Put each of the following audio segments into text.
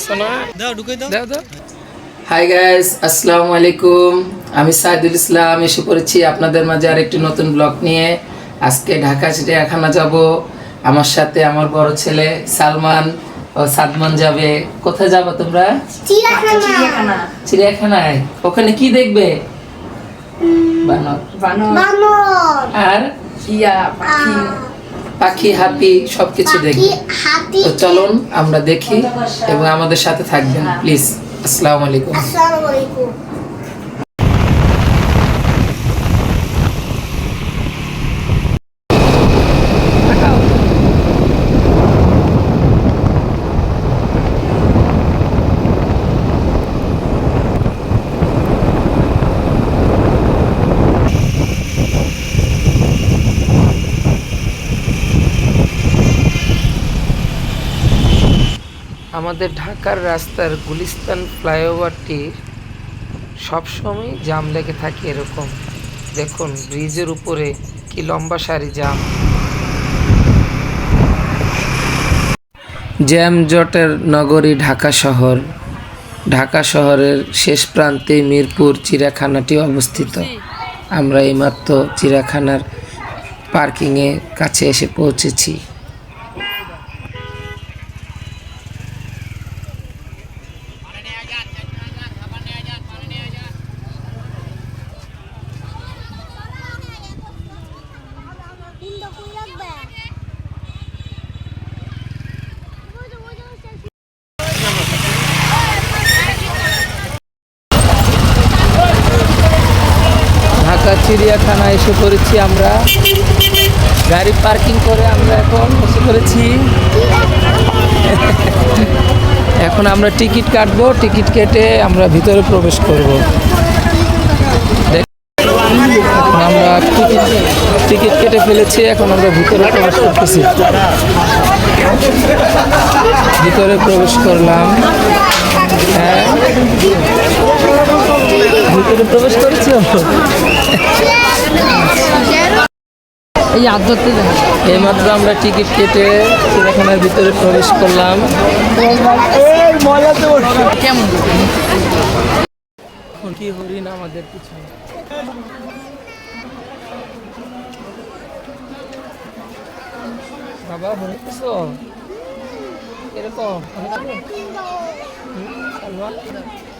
পারছ না দাও ঢুকে দাও। দাও দাও। হাই গাইস আসসালামু আলাইকুম। আমি সাইদুল ইসলাম এসে পড়েছি আপনাদের মাঝে আরেকটি নতুন ব্লগ নিয়ে। আজকে ঢাকা চিড়িয়াখানা যাব। আমার সাথে আমার বড় ছেলে সালমান ও সাদমান যাবে। কোথায় যাব তোমরা? চিড়িয়াখানা। চিড়িয়াখানায়। ওখানে কি দেখবে? বানর। বানর। আর? পাখি। হাতি সবকিছু দেখি তো চলুন আমরা দেখি এবং আমাদের সাথে থাকবেন প্লিজ। আসসালামু আলাইকুম। আমাদের ঢাকার রাস্তার গুলিস্তান ফ্লাইওভারটি সবসময় জাম লেগে থাকে এরকম। দেখুন, ব্রিজের উপরে কি লম্বা সারি জাম। জ্যাম জটের নগরী ঢাকা শহর। ঢাকা শহরের শেষ প্রান্তে মিরপুর চিড়িয়াখানাটি অবস্থিত। আমরা এইমাত্র চিড়িয়াখানার পার্কিংয়ের কাছে এসে পৌঁছেছি ঢাকা চিড়িয়াখানা এসে পড়েছি আমরা। গাড়ি পার্কিং করে আমরা এখন এসে পড়েছি এখন আমরা টিকিট কাটবো। টিকিট কেটে আমরা ভিতরে প্রবেশ করব। আমরা টিকিট টিকিট কেটে ফেলেছি। এখন আমরা ভিতরে প্রবেশ করতেছি। ভিতরে প্রবেশ করলাম। হ্যাঁ। ভিতরে প্রবেশ করেছি এই আদতে এইমাত্র আমরা টিকিট কেটে চিড়িয়াখানার ভিতরে প্রবেশ করলাম। কেমন? কি হরিণ আমাদের পিছনে? বাবা হরিণ? এরকম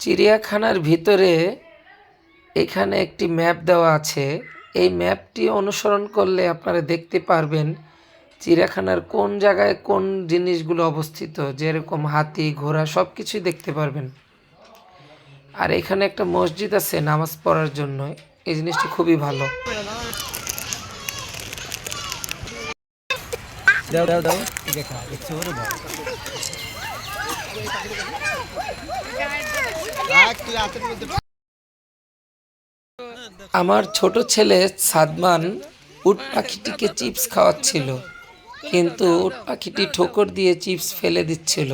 চিড়িয়াখানার ভিতরে এখানে একটি ম্যাপ দেওয়া আছে। এই ম্যাপটি অনুসরণ করলে আপনারা দেখতে পারবেন চিড়িয়াখানার কোন জায়গায় কোন জিনিসগুলো অবস্থিত, যেরকম হাতি, ঘোড়া সব কিছুই দেখতে পারবেন। আর এখানে একটা মসজিদ আছে নামাজ পড়ার জন্য। এই জিনিসটা খুবই ভালো। দাও দাও দাও। দেখা দেখছ? ওরে বাবা। আমার ছোট ছেলে সাদমান উট পাখিটিকে চিপস খাওয়াচ্ছিল কিন্তু উট পাখিটি ঠোকর দিয়ে চিপস ফেলে দিচ্ছিল।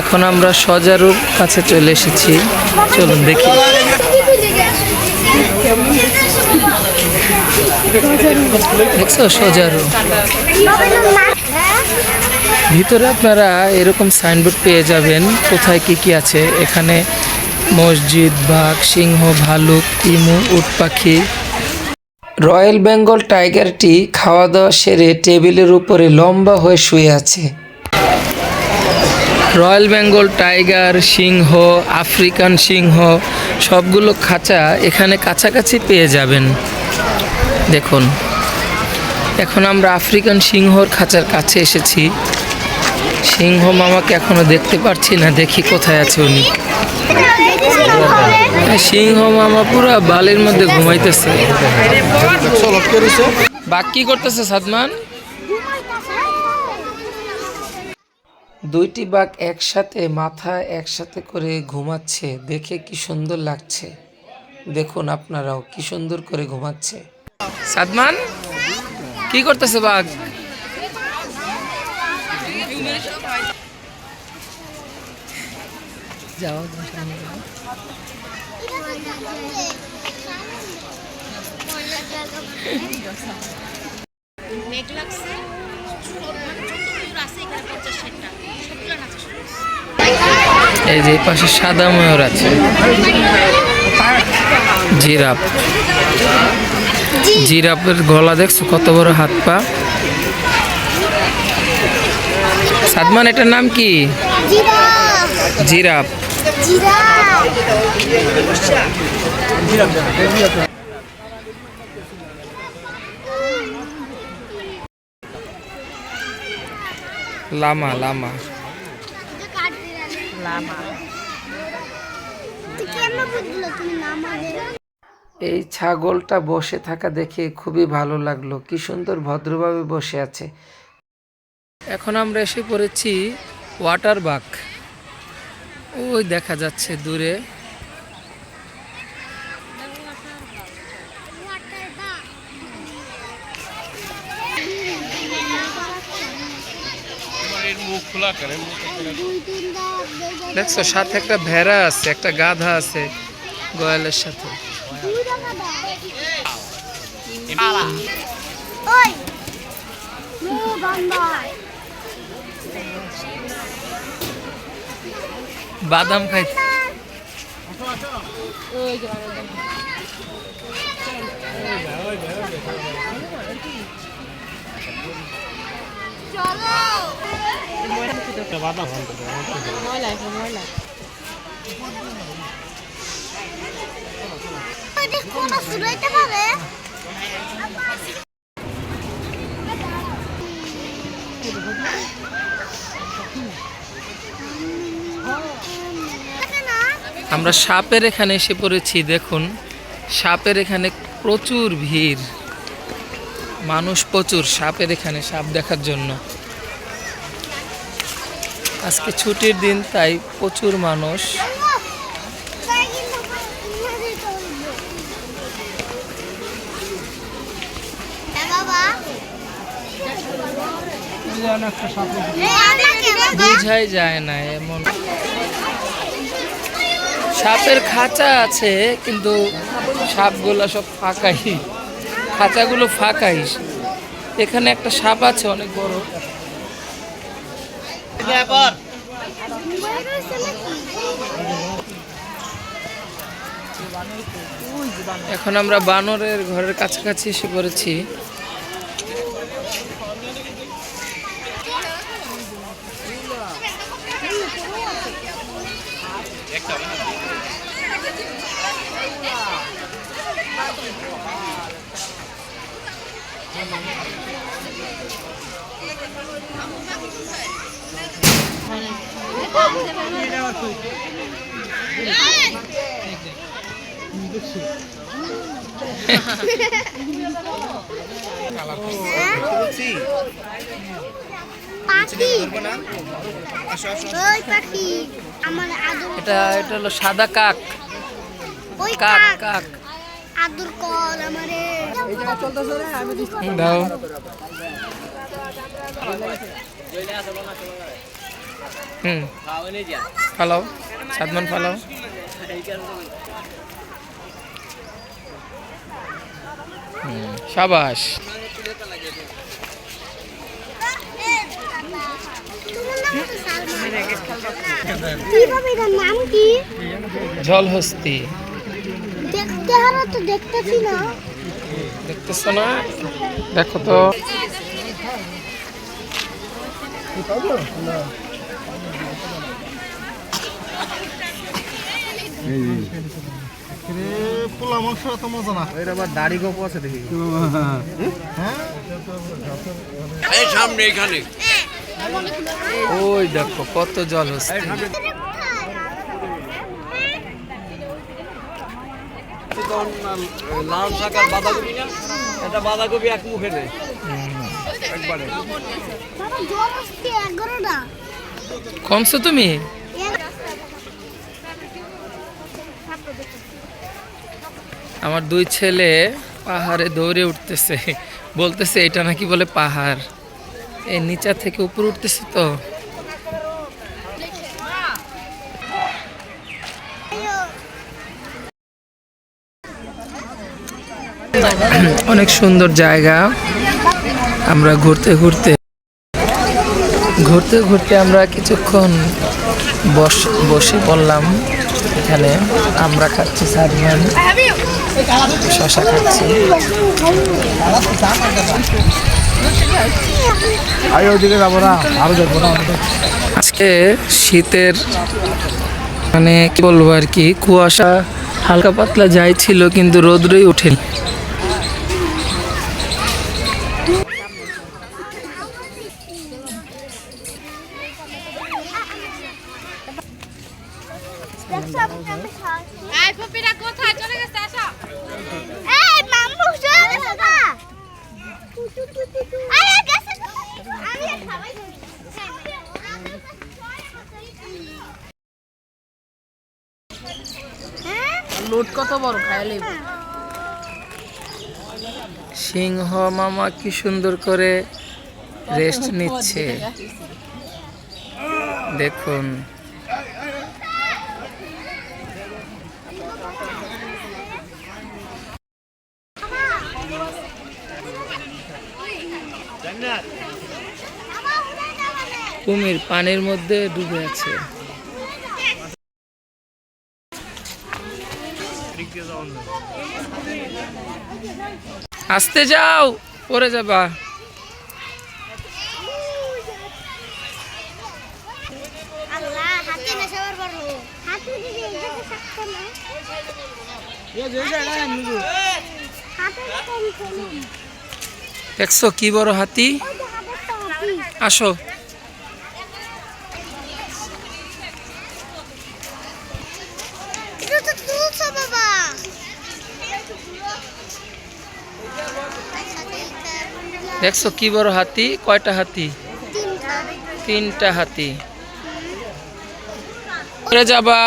এখন আমরা সজারুর কাছে চলে এসেছি। চলুন দেখি। ভিতরে আপনারা এরকম সাইনবোর্ড পেয়ে যাবেন, কোথায় কি কি আছে। এখানে মসজিদ, বাঘ, সিংহ, ভালুক, ইমু, উট পাখি। রয়্যাল বেঙ্গল টাইগারটি খাওয়া দাওয়া সেরে টেবিলের উপরে লম্বা হয়ে শুয়ে আছে। রয়্যাল বেঙ্গল টাইগার সিংহ আফ্রিকান সিংহ সবগুলো খাঁচা এখানে কাছাকাছি পেয়ে যাবেন। দেখুন এখন আমরা আফ্রিকান সিংহর খাঁচার কাছে এসেছি। সিংহ মামাকে এখনও দেখতে পারছি না দেখি কোথায় আছে উনি। সিংহ মামা পুরো বালির মধ্যে ঘুমাইতেছে। বাঘ কি করতেছে সাদমান? দুইটি বাঘ একসাথে মাথা একসাথে করে ঘুমাচ্ছে দেখে কি সুন্দর লাগছে। দেখুন আপনারাও কি সুন্দর করে ঘুমাচ্ছে। সাদমান কি করতেছে বাঘ? যাও মেঘ লাগছে। মানে আছে এখানে পঞ্চাশ ষাটটা সবগুলো নাচা শুরু করছে। এই যে পাশে সাদা ময়ূর আছে। জিরাফ। জিরাফের গলা দেখছ কত বড় হাত পা? সাদমান এটার নাম কি? জিরাফ। Llama llama. এই ছাগলটা বসে থাকা দেখে খুবই ভালো লাগল। কি সুন্দর ভদ্রভাবে বসে আছে। এখন আমরা এসে পড়েছি ওয়াটার বাক ওই দেখা যাচ্ছে দূরে। দেখছ সাথে একটা ভেড়া আছে একটা গাধা আছে গোয়ালের সাথে। ওই বাদাম খাইতে এটা কোন শুরু হইতে পারে দেখে না আমরা সাপের এখানে এসে পড়েছি দেখুন। সাপের এখানে প্রচুর ভিড়। মানুষ প্রচুর সাপের এখানে সাপ দেখার জন্য। আজকে ছুটির দিন, তাই প্রচুর মানুষ। বোঝাই যায় না এমন। সাপের খাঁচা আছে, কিন্তু সাপগুলো সব ফাঁকাই। খাঁচাগুলো ফাঁকা হিসেবে এখানে একটা সাপ আছে, অনেক বড়। এখন আমরা বানরের ঘরের কাছাকাছি এসে পড়েছি। এটা এটা হলো সাদা কাক। কাক। কাক। আদর কর আমারে। দাও। হুম। ফালাও সাদমান ফালাও হুম, সাবাস। জলহস্তি। দেখতে হারা তো দেখতেছি না। দেখতেছ না? দেখো তো। পোলা মাংস এত মজা না এর আবার দাড়ি গোপ আছে দেখি ওই দেখো কত চিকন আহ, লাল শাক আর বাঁধাকপি না? এটা বাঁধাকপি এক মুখে একবারে। জল কমছো তুমি? আমার দুই ছেলে পাহাড়ে দৌড়ে উঠতেছে। বলতেছে, এটা নাকি বলে পাহাড়? এই নিচা থেকে উপরে উঠতেছে তো। অনেক সুন্দর জায়গা। আমরা ঘুরতে ঘুরতে ঘুরতে ঘুরতে আমরা কিছুক্ষণ বস, বসে পড়লাম। এখানে আমরা খাচ্ছি সাদমান শশা খাচ্ছি। আজকে শীতের মানে কি বলব আর কি কুয়াশা হালকা পাতলা যাই ছিল কিন্তু রোদ্রই ওঠেনি। কোথায়? চলে গেছে। আরে গেছে তো। আমি আর খাবাই ধরি। হ্যাঁ লোড কত বড় খাইলে সিংহ মামা কি সুন্দর করে রেস্ট নিচ্ছে। দেখুন। কুমির পানির মধ্যে ডুবে আছে। আসতে যাও পরে যাবা। হাতে দেখছ কি বড় হাতি? আসো। দেখছ কি বড় হাতি? কয়টা হাতি? তিনটা তিনটা। হাতি যাবা?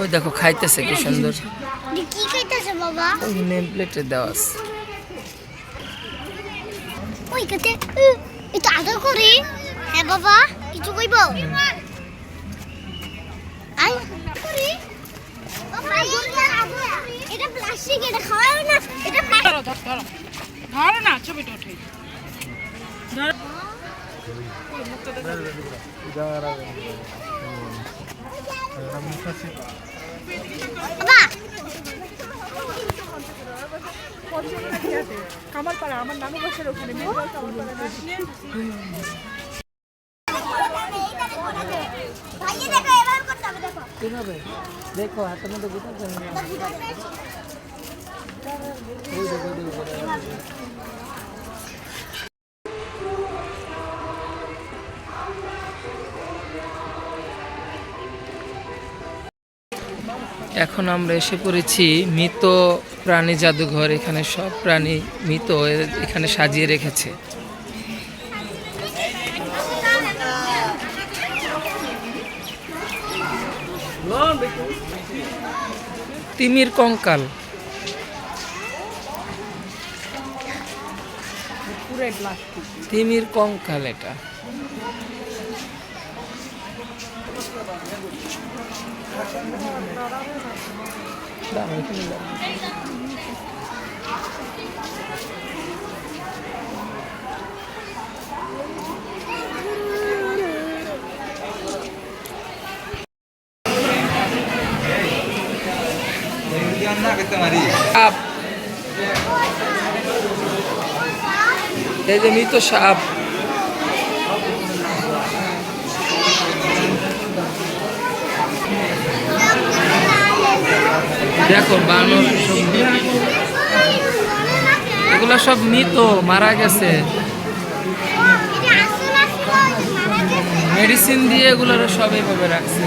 ওই দেখো খাইতেছে কি সুন্দর। কি খাইতেছে বাবা? ওই নেম প্লেটে দেওয়া আছে। ওই কাতে এটা আদর করি। হ্যাঁ বাবা কিছু কইব? আই করি। বাবা এটা প্লাস্টিক এটা খাওয়া না এটা প্লাস্টিক ধরো না ছবিটা উঠে। বাবা দেখো এবার করতে হবে দেখো। কীভাবে? দেখো হাতের মধ্যে গুটার জন্য এখন আমরা এসে পড়েছি মৃত প্রাণী জাদুঘর, এখানে সব প্রাণী মৃত এখানে সাজিয়ে রেখেছে তিমির কঙ্কাল তিমির কঙ্কাল এটা। সাপ। এই যে মৃত সাপ। দেখো, বানর এগুলো সব মৃত, মারা গেছে। মেডিসিন দিয়ে এগুলোর সব এইভাবে রাখছে।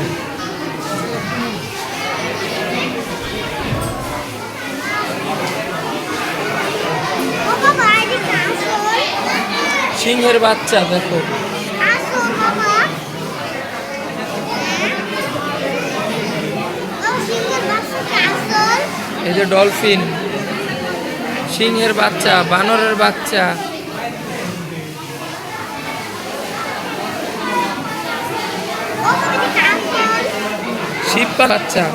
সিংহের বাচ্চা, দেখো। এই যে ডলফিন সিংহের বাচ্চা, বানরের বাচ্চা। শিব বাচ্চা।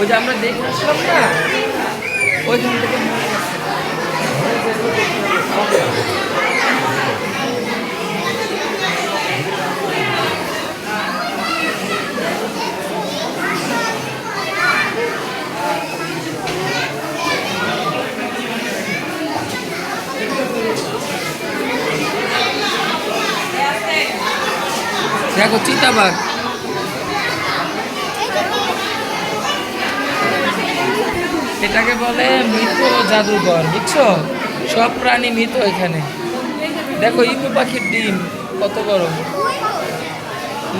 ওই যে আমরা দেখে আসলাম না মরে গেছে। দেখো চিতাবাঘ। এটাকে বলে মৃত জাদুঘর বুঝছ? সব প্রাণী মৃত এখানে। দেখো ইমু পাখির ডিম, কত বড়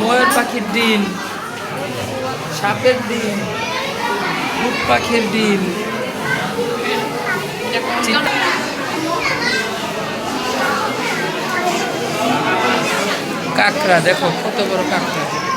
ময়ূর পাখির ডিম, সাপের ডিম, উট পাখির ডিম। কাঁকড়া, দেখো, কত বড় কাঁকড়া।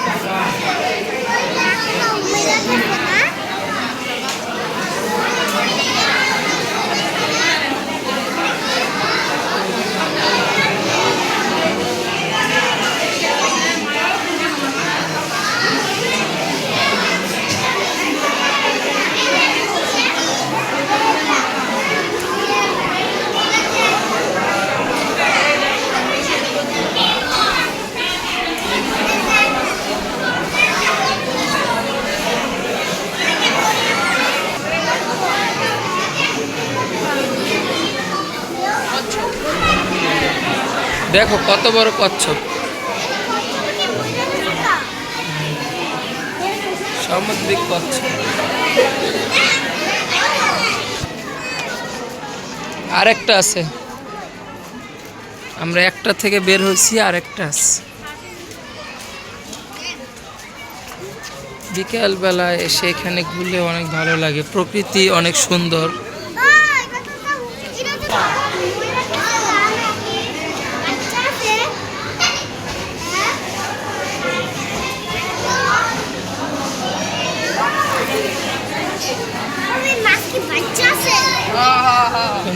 দেখো কত বড় কচ্ছপ। সামুদ্রিক কচ্ছপ। আরেকটা আছে। আমরা একটা থেকে বের হয়েছি, আরেকটা আছে। বিকেলবেলা এসে এখানে ঘুরলে অনেক ভালো লাগে। প্রকৃতি অনেক সুন্দর বাচ্চা আছে এখন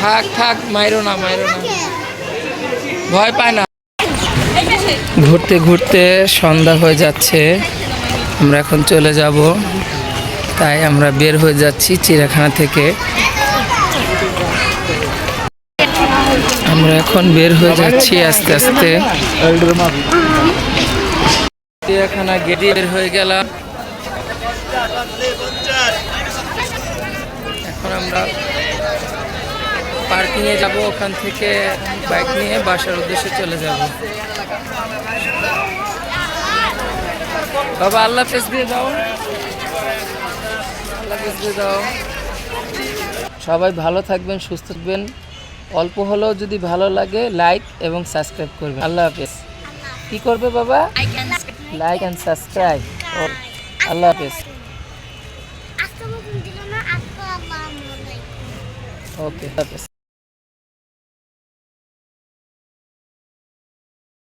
থাক থাক, মাইরো না মাইরো না। ভয় পায় না। ঘুরতে ঘুরতে সন্ধ্যা হয়ে যাচ্ছে। আমরা এখন চলে যাব। তাই আমরা বের হয়ে যাচ্ছি চিড়িয়াখানা থেকে। আমরা এখন বের হয়ে যাচ্ছি আস্তে আস্তে। চিড়িয়াখানা গেটে বের হয়ে গেলাম। এখন আমরা পার্কিংয়ে যাব ওখান থেকে বাইক নিয়ে বাসার উদ্দেশ্যে চলে যাব। বাবা আল্লাহ হাফেজ দিয়ে দাও। আল্লাহ হাফেজ দিয়ে দাও। সবাই ভালো থাকবেন সুস্থ থাকবেন। অল্প হলেও যদি ভালো লাগে লাইক এবং সাবস্ক্রাইব করবেন। আল্লাহ হাফেজ। কি করবে বাবা? Like and subscribe. আল্লাহ হাফেজ। ওকে হাফেজ।